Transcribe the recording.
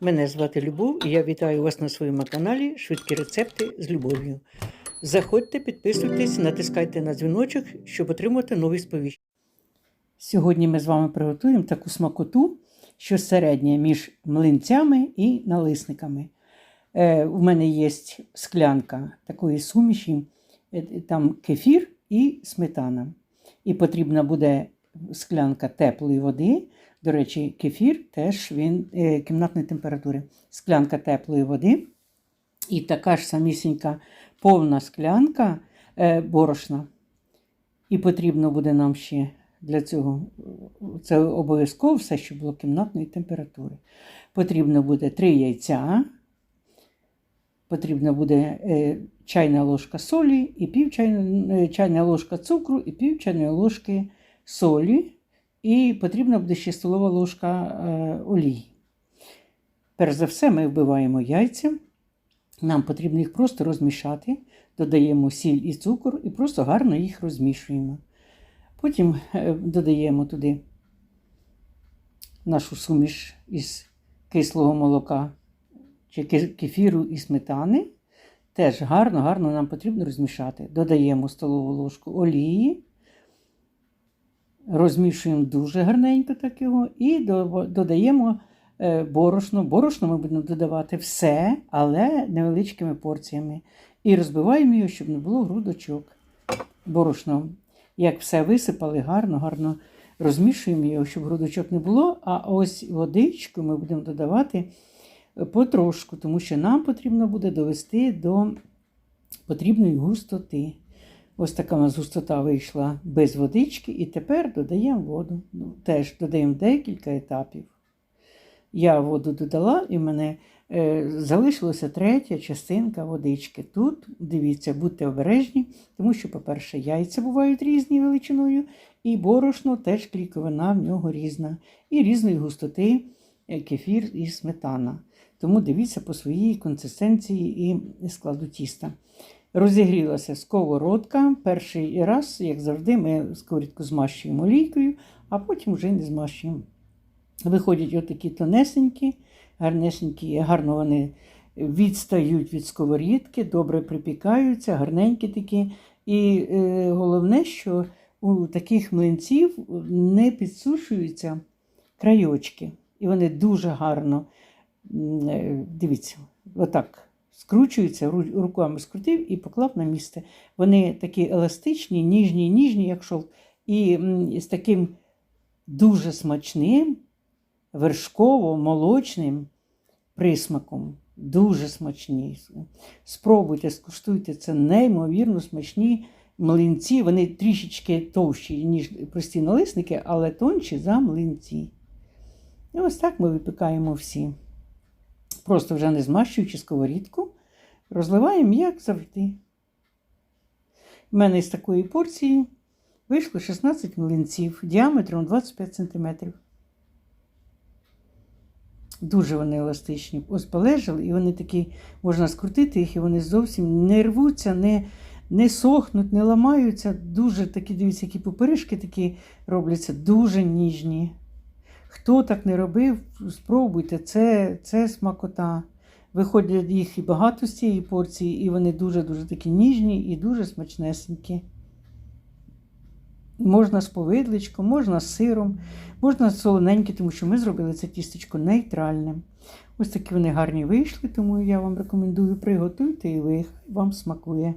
Мене звати Любов і я вітаю вас на своєму каналі Швидкі рецепти з любов'ю. Заходьте, підписуйтесь, натискайте на дзвіночок, щоб отримати нові сповіщення. Сьогодні ми з вами приготуємо таку смакоту, що середнє між млинцями і налисниками. Е, у мене є склянка такої суміші, е, там кефір і сметана. І потрібна буде склянка теплої води. До речі, кефір теж він е, кімнатної температури. Склянка теплої води. І така ж самісінька повна склянка е, борошна. І потрібно буде нам ще для цього, це обов'язково все, що було кімнатної температури. Потрібно буде 3 яйця, потрібна буде е, чайна ложка солі, і пів чайна, чайна ложка цукру, і пів чайної ложки солі. І потрібна буде ще столова ложка е, олії. Перш за все, ми вбиваємо яйця. Нам потрібно їх просто розмішати, додаємо сіль і цукор і просто гарно їх розмішуємо. Потім е, додаємо туди нашу суміш із кислого молока чи кефіру і сметани. Теж гарно-гарно нам потрібно розмішати. Додаємо столову ложку олії. Розмішуємо дуже гарненько так його і додаємо е, борошно. Борошно ми будемо додавати все, але невеличкими порціями. І розбиваємо його, щоб не було грудочок. Борошно, як все висипали, гарно, гарно розмішуємо його, щоб грудочок не було. А ось водичку ми будемо додавати потрошку, тому що нам потрібно буде довести до потрібної густоти. Ось така у нас густота вийшла без водички, і тепер додаємо воду. Ну, Теж додаємо декілька етапів. Я воду додала, і в мене е, залишилася третя частинка водички. Тут, дивіться, будьте обережні, тому що, по-перше, яйця бувають різні величиною, і борошно теж кліковина в нього різна. І різної густоти е, кефір і сметана. Тому дивіться по своїй консистенції і складу тіста. Розігрілася сковородка. Перший раз, як завжди, ми сковорідку змащуємо олійкою, а потім вже не змащуємо. Виходять отакі тонесенькі, гарнесенькі, гарно вони відстають від сковорідки, добре припікаються, гарненькі такі. І е, головне, що у таких млинців не підсушуються крайочки. І вони дуже гарно, е, дивіться, отак скручуються, руками скрутив і поклав на місце. Вони такі еластичні, ніжні, ніжні, як шов, і з таким дуже смачним, вершково-молочним присмаком. Дуже смачні. Спробуйте, скуштуйте, це неймовірно смачні млинці. Вони трішечки товщі, ніж прості налисники, але тонші за млинці. І ось так ми випікаємо всі. Просто вже не змащуючи сковорідку, розливаємо, як завжди. У мене з такої порції вийшло 16 млинців діаметром 25 см. Дуже вони еластичні. Ось полежали, і вони такі, можна скрутити їх, і вони зовсім не рвуться, не не сохнуть, не ламаються. Дуже такі, дивіться, які поперешки такі робляться, дуже ніжні. Хто так не робив, спробуйте, це це смакота. Виходять їх і багато з цієї порції, і вони дуже-дуже такі ніжні і дуже смачнесенькі. Можна з повидличком, можна з сиром, можна солоненькі, тому що ми зробили це тістечко нейтральним. Ось такі вони гарні вийшли, тому я вам рекомендую приготуйте і ви вам смакує.